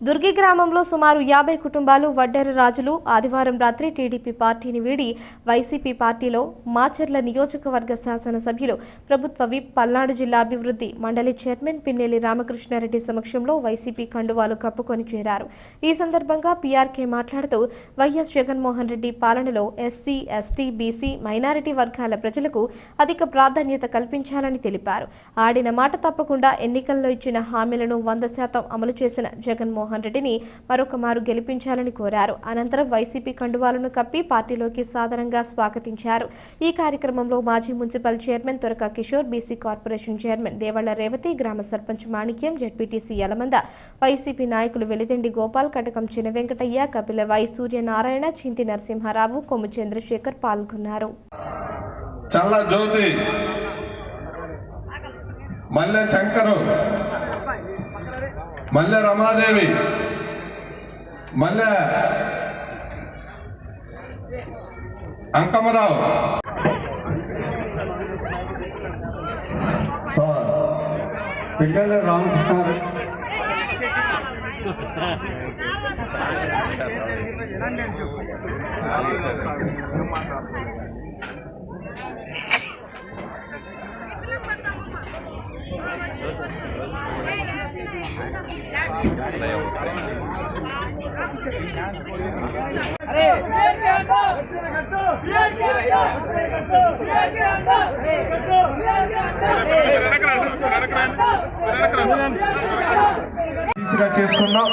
దుర్గి గ్రామంలో సుమారు యాభై కుటుంబాలు వడ్డెర రాజులు ఆదివారం రాత్రి టీడీపీ పార్టీని వీడి వైసీపీ పార్టీలో మాచర్ల నియోజకవర్గ శాసనసభ్యులు ప్రభుత్వ విప్ పల్నాడు జిల్లా అభివృద్ధి మండలి చైర్మన్ పిన్నెల్లి రామకృష్ణారెడ్డి సమక్షంలో వైసీపీ కండువాలు కప్పుకొని చేరారు. ఈ సందర్భంగా పీఆర్కే మాట్లాడుతూ వైఎస్ జగన్మోహన్ రెడ్డి పాలనలో ఎస్సీ ఎస్టీ బీసీ మైనారిటీ వర్గాల ప్రజలకు అధిక ప్రాధాన్యత కల్పించాలని తెలిపారు. ఆడిన మాట తప్పకుండా ఎన్నికల్లో ఇచ్చిన హామీలను వంద శాతం అమలు చేసిన జగన్మోహన్ రెడ్డిని మరొక మారు గెలిపించాలని కోరారు. అనంతరం వైసీపీ కండువాలను కప్పి పార్టీలోకి సాధారణంగా స్వాగతించారు. ఈ కార్యక్రమంలో మాజీ municipal chairman Turaka Kishore BC corporation chairman Devalla Revathi గ్రామ సర్పంచ్ మాణిక్యం జడ్పీటీసీ యలమంద వైసీపీ నాయకులు వెలిదండి గోపాల్ కటకం చిన వెంకటయ్య కపిల వై సూర్యనారాయణ చింతి నరసింహారావు కొమ్ము చంద్రశేఖర్ పాల్గొన్నారు. చల్ల జ్యోతి మల్లె శంకరు మల్లె రమాదేవి మల్లె అంకమరావు. పిల్లల రామకృష్ణ చేసుకున్నాం.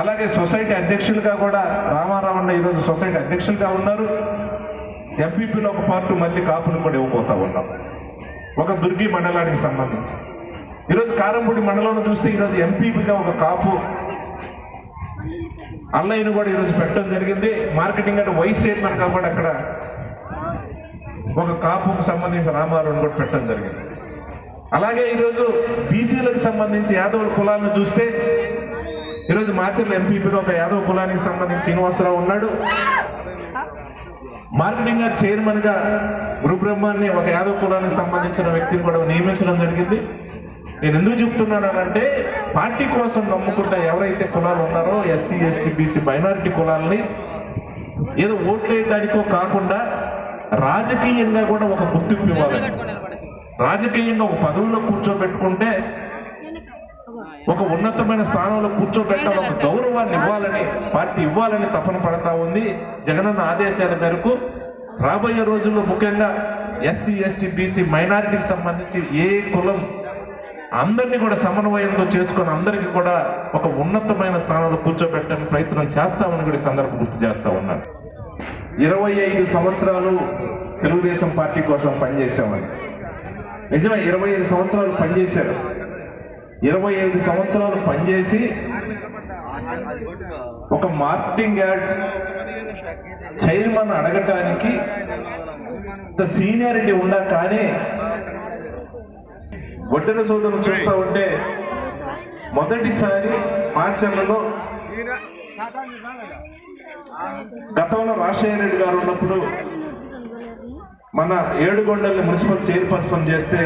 అలాగే సొసైటీ అధ్యక్షులుగా కూడా రామారావు అన్న ఈరోజు సొసైటీ అధ్యక్షులుగా ఉన్నారు. ఎంపీపీలో ఒక పార్టీ మళ్ళీ కాపులు కూడా ఇవ్వబోతా ఉన్నాం. ఒక దుర్గి మండలానికి సంబంధించి. ఈరోజు కారంపూడి మండలంలో చూస్తే ఈరోజు ఎంపీపీగా ఒక కాపు అల్లయ్యను కూడా ఈరోజు పెట్టడం జరిగింది. మార్కెటింగ్ అంటే వైస్ చైర్మన్ కాబట్టి అక్కడ ఒక కాపుకు సంబంధించిన రామారావుని కూడా పెట్టడం జరిగింది. అలాగే ఈరోజు బీసీలకు సంబంధించి యాదవుల కులాలను చూస్తే ఈరోజు మాచర్ల ఎంపీపీలో ఒక యాదవ కులానికి సంబంధించి శ్రీనివాసరావు ఉన్నాడు. మార్కెటింగ్ గారు చైర్మన్గా గురుబ్రహ్మాన్ని ఒక యాదవ కులానికి సంబంధించిన వ్యక్తిని కూడా నియమించడం జరిగింది. నేను ఎందుకు చెప్తున్నాను అంటే పార్టీ కోసం నమ్ముకుంటా ఎవరైతే కులాలు ఉన్నారో ఎస్సీ ఎస్టీ బీసీ మైనారిటీ కులాలని ఏదో ఓట్లేయడానికో కాకుండా రాజకీయంగా కూడా ఒక గుర్తింపు ఇవ్వాలి. రాజకీయంగా ఒక పదవుల్లో కూర్చోబెట్టుకుంటే ఒక ఉన్నతమైన స్థానంలో కూర్చోబెట్టాలి. ఒక గౌరవాన్ని ఇవ్వాలని పార్టీ ఇవ్వాలని తపన పడతా ఉంది. జగనన్న ఆదేశాల మేరకు రాబోయే రోజుల్లో ముఖ్యంగా ఎస్సీ ఎస్టీ బీసీ మైనారిటీకి సంబంధించి ఏ కులం అందరినీ కూడా సమన్వయంతో చేసుకొని అందరికీ కూడా ఒక ఉన్నతమైన స్థానంలో కూర్చోబెట్టడానికి ప్రయత్నం చేస్తామని కూడా సందర్భం గుర్తు చేస్తా ఉన్నాను. ఇరవై ఐదు సంవత్సరాలు తెలుగుదేశం పార్టీ కోసం పనిచేసామని నిజమే ఇరవై ఐదు సంవత్సరాలు పనిచేశారు. ఇరవై ఐదు సంవత్సరాలు పనిచేసి ఒక మార్కెటింగ్ యాడ్ చైర్మన్ అడగటానికి ఇంత సీనియారిటీ ఉన్నా కానీ ఒడ్డెన సోదరులు చూస్తా ఉంటే మొదటిసారి మార్చర్లలో గతంలో రాజశేఖర రెడ్డి గారు ఉన్నప్పుడు మన ఏడుగొండల్ని మున్సిపల్ చైర్పర్సన్ చేస్తే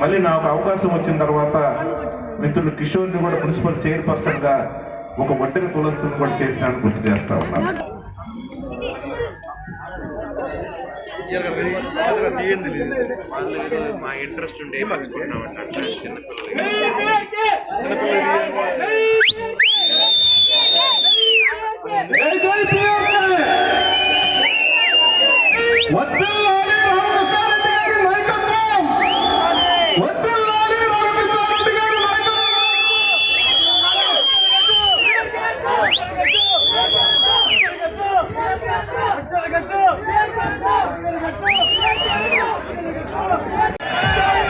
మళ్ళీ నాకు అవకాశం వచ్చిన తర్వాత మిత్రుడు కిషోర్ని కూడా మున్సిపల్ చైర్పర్సన్గా ఒక ఒడ్డెన కులస్తుని కూడా చేసినాను గుర్తు చేస్తా ఉన్నాను. మా ఇంట్రెస్ట్ ఉండే మర్చిపోతున్నాం అంటే చిన్నపిల్లలు రామకృష్ణారెడ్డి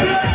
Yeah.